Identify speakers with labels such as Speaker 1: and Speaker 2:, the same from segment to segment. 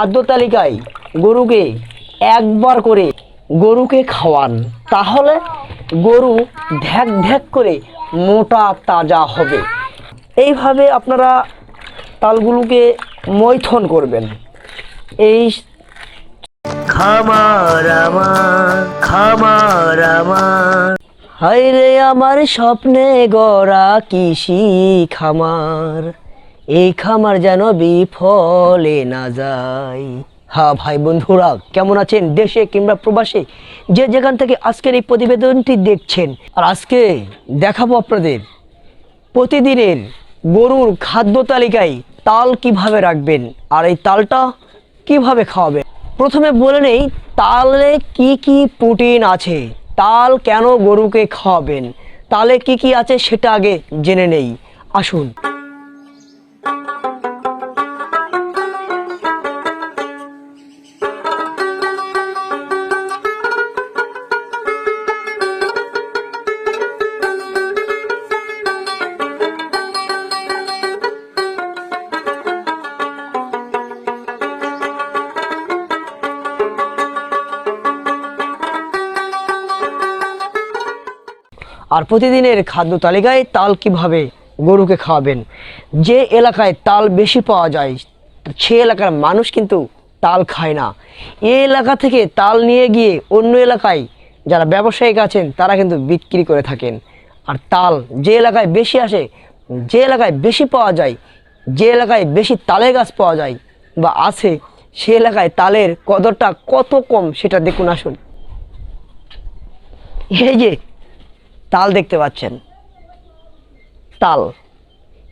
Speaker 1: খাদ্য তালিকায় গরুকে একবার করে গরুকে খাওয়ান। তাহলে গরু ঢ্যাক ঢ্যাক করে মোটা তাজা হবে। এইভাবে আপনারা তালগুলোকে মৈথন করবেন। এই খামার আমার খামার আমার। হায় রে আমার স্বপ্নে গড়া কৃষি খামার। এই খামার যেন বিফলে না যায়। হ্যাঁ ভাই বন্ধুরা, কেমন আছেন দেশে কিংবা প্রবাসে? যে যেখান থেকে আজকের এই প্রতিবেদনটি দেখছেন, আর আজকে দেখাবো আপনাদের প্রতিদিনের গরুর খাদ্য তালিকায় তাল কীভাবে রাখবেন আর এই তালটা কীভাবে খাওয়াবেন। প্রথমে বলে নেই, তালে কি কি প্রোটিন আছে, তাল কেন গরুকে খাওয়াবেন, তালে কি কি আছে সেটা আগে জেনে নেই। আসুন। আর প্রতিদিনের খাদ্য তালিকায় তাল কীভাবে গরুকে খাওয়াবেন? যে এলাকায় তাল বেশি পাওয়া যায়, সে এলাকার মানুষ কিন্তু তাল খায় না। এ এলাকা থেকে তাল নিয়ে গিয়ে অন্য এলাকায় যারা ব্যবসায়িক আছেন, তারা কিন্তু বিক্রি করে থাকেন। আর তাল যে এলাকায় বেশি আসে, যে এলাকায় বেশি পাওয়া যায়, যে এলাকায় বেশি তালের গাছ পাওয়া যায় বা আছে, সে এলাকায় তালের কদরটা কত কম সেটা দেখুন, আসুন। এই যে তাল দেখতে পাচ্ছেন? তাল।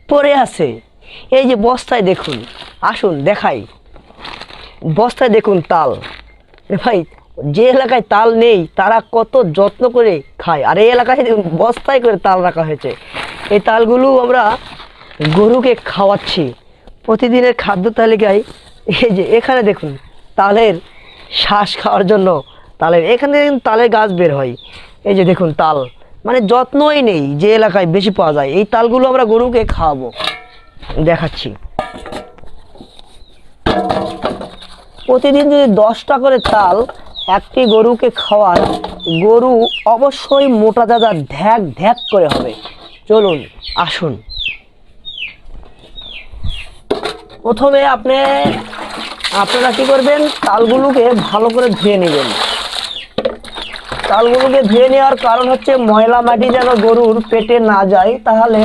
Speaker 1: পরে আছে। এই যে বস্তায় দেখুন, আসুন, দেখাই। বস্তায় দেখুন তাল। ভাই, যে এলাকায় তাল নেই, তারা কত যত্ন করে খায়। আর এই এলাকায় বস্তায় করে তাল রাখা হয়েছে। এই তালগুলো আমরা গরুকে খাওয়াচ্ছি। প্রতিদিনের খাদ্য তালিকায়, এই যে এখানে দেখুন, তালের শ্বাস খাওয়ার জন্য, তালের, এখানে তালের গাছ বের হয়। এই যে দেখুন তাল। মানে যত্নই নেই যে এলাকায় বেশি পাওয়া যায়। এই তালগুলো আমরা গরুকে খাওয়াবো। দেখাচ্ছি। প্রতিদিন যদি দশটা করে তাল একটি গরুকে খাওয়ান গরু অবশ্যই মোটা দাদা ধ্যাক ঢ্যাক করে হবে। চলুন, আসুন। প্রথমে আপনি, আপনারা কি করবেন? তালগুলোকে ভালো করে ধুয়ে নেবেন। তালগুলোকে ধুয়ে নেওয়ার কারণ হচ্ছে ময়লা মাটি যেন গরুর পেটে না যায়, তাহলে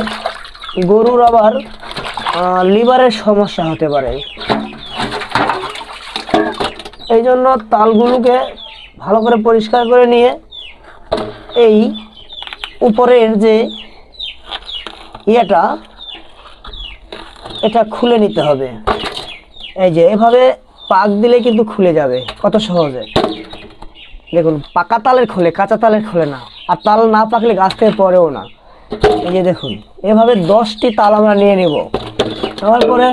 Speaker 1: গরুর আবার লিভারের সমস্যা হতে পারে। এই জন্য তালগুলোকে ভালো করে পরিষ্কার করে নিয়ে এই উপরের যে ইয়েটা, এটা খুলে নিতে হবে। এই যে, এভাবে পাক দিলে কিন্তু খুলে যাবে, কত সহজে। দেখুন, পাকা তালের খোলে, কাঁচা তালের খোলে না। আর তাল না পাকলে গাছ থেকে পড়েও না। এই যে দেখুন, এভাবে দশটি তাল আমরা নিয়ে নিব। নেওয়ার পরে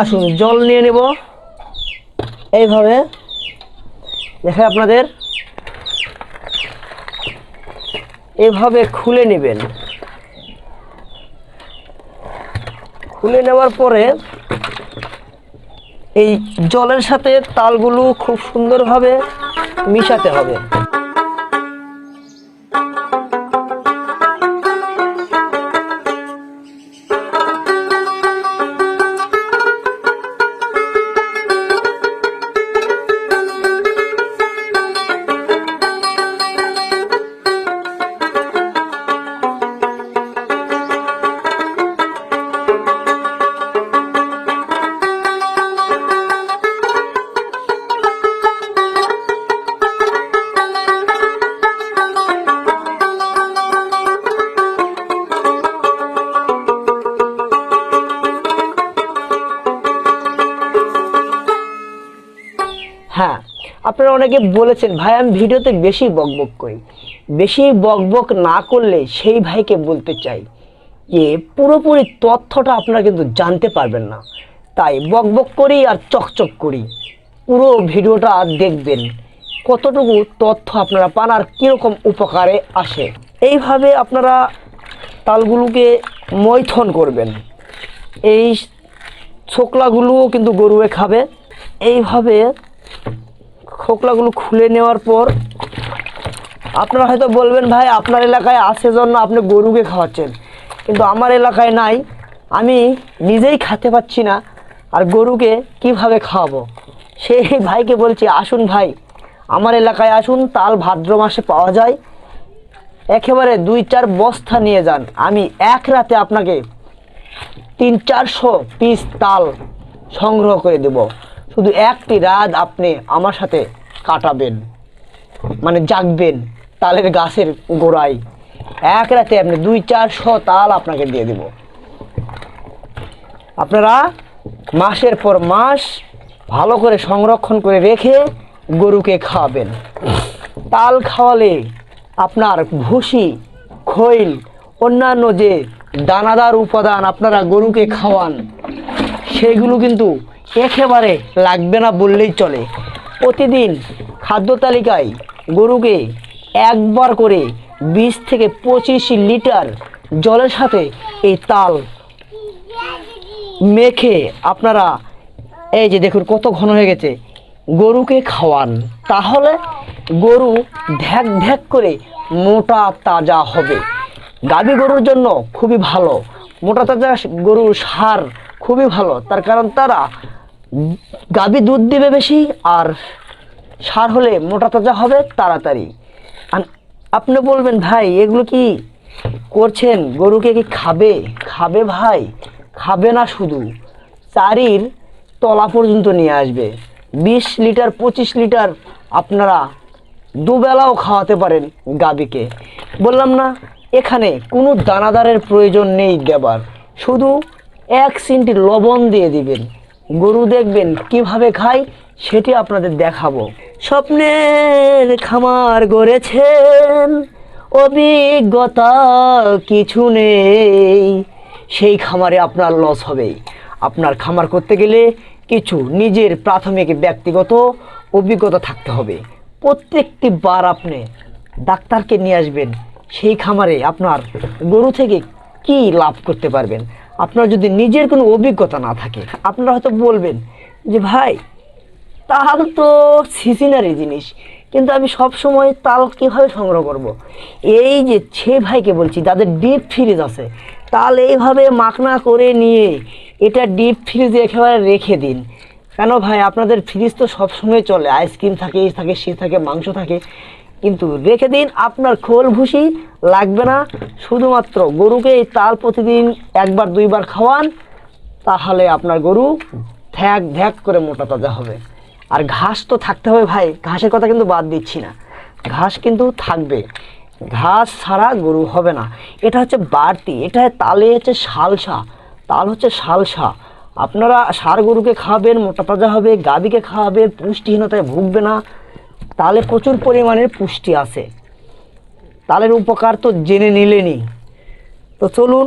Speaker 1: আসুন, জল নিয়ে নেব। এইভাবে দেখে আপনাদের এভাবে খুলে নেবেন। খুলে নেওয়ার পরে এই জলের সাথে তালগুলো খুব সুন্দরভাবে মিশাতে হবে। অনেকে বলেছেন, ভাই, আমি ভিডিওতে বেশি বকবক করি। বেশি বকবক না করলে সেই ভাইকে বলতে চাই যে, পুরোপুরি তথ্যটা আপনারা কিন্তু জানতে পারবেন না। তাই বকবক করি আর চকচক করি। পুরো ভিডিওটা দেখবেন। কতটুকু তথ্য আপনারা পান আর কীরকম উপকারে আসে? এইভাবে আপনারা তালগুলোকে মৈথন করবেন। এই ছোকলাগুলোও কিন্তু গরুয়ে খাবে। এইভাবে খোকলাগুলো খুলে নেওয়ার পর আপনারা হয়তো বলবেন, ভাই, আপনার এলাকায় আছে জন্য আপনি গরুকে খাওয়াচ্ছেন। কিন্তু আমার এলাকায় নাই। আমি নিজেই খেতে পাচ্ছি না আর গরুকে কীভাবে খাওয়াবো? সেই ভাইকে বলছি, আসুন ভাই, আমার এলাকায় আসুন, তাল ভাদ্র মাসে পাওয়া যায়। একেবারে দুই চার বস্তা নিয়ে যান। আমি এক রাতে আপনাকে তিন চারশো পিস তাল সংগ্রহ করে দেব। শুধু একটি রাত আপনি আমার সাথে কাটাবেন মানে জাগবেন তালের গাছের গোড়ায়। এক রাতে আপনি দুই চারশো তাল আপনাকে দিয়ে দেব। আপনারা মাসের পর মাস ভালো করে সংরক্ষণ করে রেখে গরুকে খাওয়াবেন। তাল খাওয়ালে আপনার ভুসি, খৈল, অন্যান্য যে দানাদার উপাদান আপনারা গরুকে খাওয়ান সেইগুলো কিন্তু একেবারে লাগবে না বললেই চলে। প্রতিদিন খাদ্য তালিকায় গরুকে একবার করে বিশ থেকে পঁচিশ লিটার জলের সাথে এই তাল মেখে আপনারা, এই যে দেখুন কত ঘন হয়ে গেছে, গরুকে খাওয়ান। তাহলে গরু ধ্যাক ধ্যাক করে মোটা তাজা হবে। গাভী গরুর জন্য খুবই ভালো। মোটা তাজা গরুর সার খুবই ভালো। তার কারণ তারা গাভী দুধ দিবে বেশি আর সার হলে মোটা তাজা হবে তাড়াতাড়ি। আপনি বলবেন, ভাই, এগুলো কি করছেন? গরুকে কি খাবে? খাবে ভাই? খাবে না শুধু। চারির তলা পর্যন্ত নিয়ে আসবে। বিশ লিটার, পঁচিশ লিটার আপনারা দুবেলাও খাওয়াতে পারেন গাবিকে। বললাম, না, এখানে কোনো দানাদারের প্রয়োজন নেই দেবার। শুধু এক সিনটি লবণ দিয়ে দিবেন। গরু দেখবেন কীভাবে খায়, সেটি আপনাদের দেখাবো। স্বপ্নের খামার গড়েছেন, অভিজ্ঞতা কিছু নেই, সেই খামারে আপনার লস হবে আপনার খামার করতে গেলে কিছু নিজের প্রাথমিক ব্যক্তিগত অভিজ্ঞতা থাকতে হবে। প্রত্যেকটি বার আপনি ডাক্তারকে নিয়ে আসবেন, সেই খামারে আপনার গরু থেকে কি লাভ করতে পারবেন? আপনার যদি নিজের কোনো অভিজ্ঞতা না থাকে, আপনারা হয়তো বলবেন যে, ভাই, তাল তো সিজনারি জিনিস, কিন্তু আমি সব সময় তাল কীভাবে সংগ্রহ করব। এই যে ছে ভাইকে বলছি, যাদের ডিপ ফ্রিজ আছে, তাল এইভাবে মাখনা করে নিয়ে এটা ডিপ ফ্রিজে একেবারে রেখে দিন কেন ভাই, আপনাদের ফ্রিজ তো সবসময় চলে, আইসক্রিম থাকে এই থাকে, সে থাকে, মাংস থাকে কিন্তু রেখে দিন আপনার খোল ভুসি লাগবে না। শুধুমাত্র গরুকে এই তাল প্রতিদিন একবার, দুইবার খাওয়ান, তাহলে আপনার গরু ধ্যাক ধ্যাক করে মোটা তাজা হবে। আর ঘাস তো থাকতে হবে ভাই, ঘাসের কথা কিন্তু বাদ দিচ্ছি না। ঘাস কিন্তু থাকবে। ঘাস ছাড়া গরু হবে না। এটা হচ্ছে বাড়তি, এটা তালে হচ্ছে শালসা, তাল হচ্ছে শালসা। আপনারা সার গরুকে খাওয়াবেন মোটা তাজা হবে গাদিকে খাওয়াবেন, পুষ্টিহীনতায় ভুগবে না। তালে প্রচুর পরিমাণের পুষ্টি আছে। তালের উপকার তো জেনে নিলেনই। তো চলুন,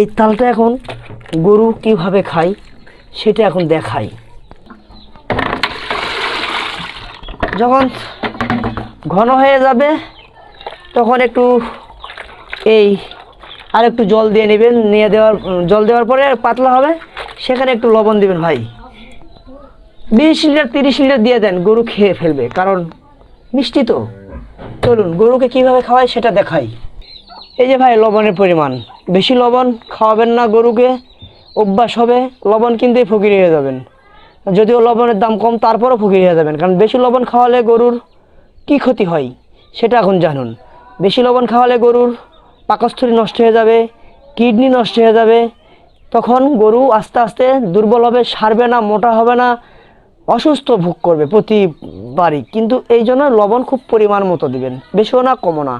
Speaker 1: এই তালটা এখন গরু কীভাবে খায় সেটা এখন দেখাই। যখন ঘন হয়ে যাবে, তখন একটু এই আর একটু জল দিয়ে নেবেন। নিয়ে দেওয়ার, জল দেওয়ার পরে পাতলা হবে, সেখানে একটু লবণ দিবেন ভাই। বিশ লিটার, তিরিশ লিটার দিয়ে দেন, গরু খেয়ে ফেলবে। কারণ মিষ্টি তো। চলুন, গরুকে কীভাবে খাওয়ায় সেটা দেখাই। এই যে ভাই, লবণের পরিমাণ। বেশি লবণ খাওয়াবেন না গরুকে, অভ্যাস হবে, লবণ কিনতেই ফকির হয়ে যাবেন। যদিও লবণের দাম কম, তারপরও ফকির হয়ে যাবেন। কারণ বেশি লবণ খাওয়ালে গরুর কি ক্ষতি হয়, সেটা এখন জানুন। বেশি লবণ খাওয়ালে গরুর পাকস্থলী নষ্ট হয়ে যাবে, কিডনি নষ্ট হয়ে যাবে। তখন গরু আস্তে আস্তে দুর্বল হবে, সারবে না, মোটা হবে না, অসুস্থ ভোগ করবে প্রতিবারই কিন্তু এই জন্য লবণ খুব পরিমাণ মতো দিবেন, বেশিও না, কমও না।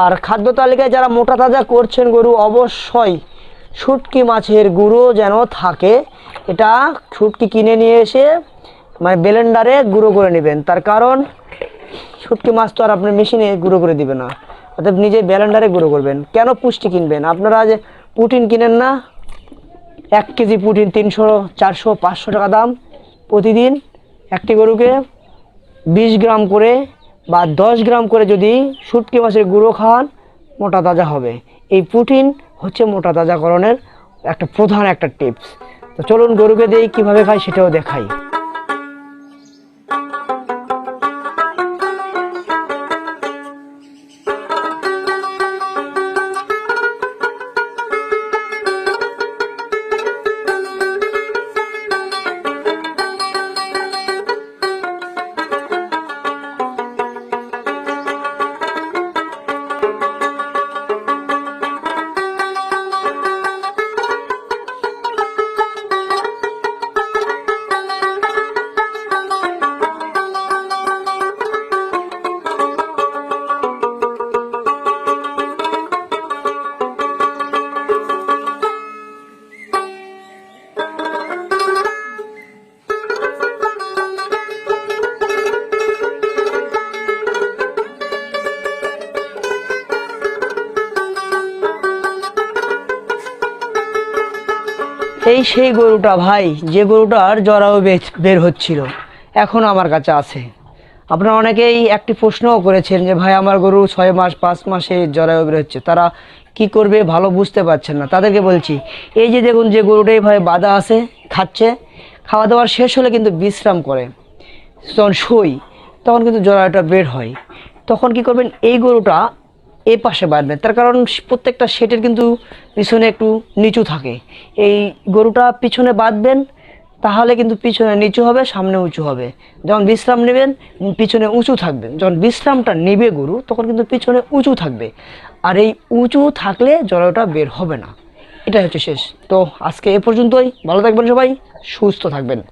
Speaker 1: আর খাদ্য তালিকায় যারা মোটা তাজা করছেন গরু, অবশ্যই শুটকি মাছের গুঁড়ো যেন থাকে, এটা শুটকি কিনে নিয়ে এসে মানে ব্লেন্ডারে গুঁড়ো করে নেবেন। তার কারণ শুটকি মাছ তো আর আপনি মেশিনে গুঁড়ো করে দিবে না অর্থাৎ নিজে ব্লেন্ডারে গুঁড়ো করবেন। কেন পুষ্টি কিনবেন? আপনারা যে পুটিন কিনেন না, এক কেজি পুটিন তিনশো, চারশো, পাঁচশো টাকা দাম প্রতিদিন একটি গরুকে বিশ গ্রাম করে বা দশ গ্রাম করে যদি শুটকি মাছের গুঁড়ো খান, মোটা তাজা হবে। এই প্রোটিন হচ্ছে মোটা তাজাকরণের একটা প্রধান একটা টিপস। তো চলুন গরুকে দিই, কীভাবে খাই সেটাও দেখাই। সেই গরুটা ভাই, যে গরুটার জরাও বের হচ্ছিল, এখন আমার কাছে আছে। আপনারা অনেকেই একটি প্রশ্নও করেছেন যে, ভাই, আমার গরু ছয় মাস, পাঁচ মাসে জরায়ু বের হচ্ছে, তারা কি করবে ভালো বুঝতে পারছেন না। তাদেরকে বলছি, এই যে দেখুন যে গরুটাই ভাই বাধা আছে, খাচ্ছে, খাওয়া দাওয়ার শেষ হলে কিন্তু বিশ্রাম করে। যখন শুই, তখন কিন্তু জরায়ুটা বের হয়। তখন কি করবেন, এই গরুটা এ পাশে বাঁধবেন তার কারণ প্রত্যেকটা সেটের কিন্তু পিছনে একটু নিচু থাকে। এই গরুটা পিছনে বাঁধবেন, তাহলে কিন্তু পিছনে নিচু হবে, সামনে উঁচু হবে। যখন বিশ্রাম নেবেন, পিছনে উঁচু থাকবেন। যখন বিশ্রামটা নেবে গরু, তখন কিন্তু পিছনে উঁচু থাকবে। আর এই উঁচু থাকলে জরায়ুটা বের হবে না। এটাই হচ্ছে শেষ। তো আজকে এ পর্যন্তই। ভালো থাকবেন সবাই, সুস্থ থাকবেন।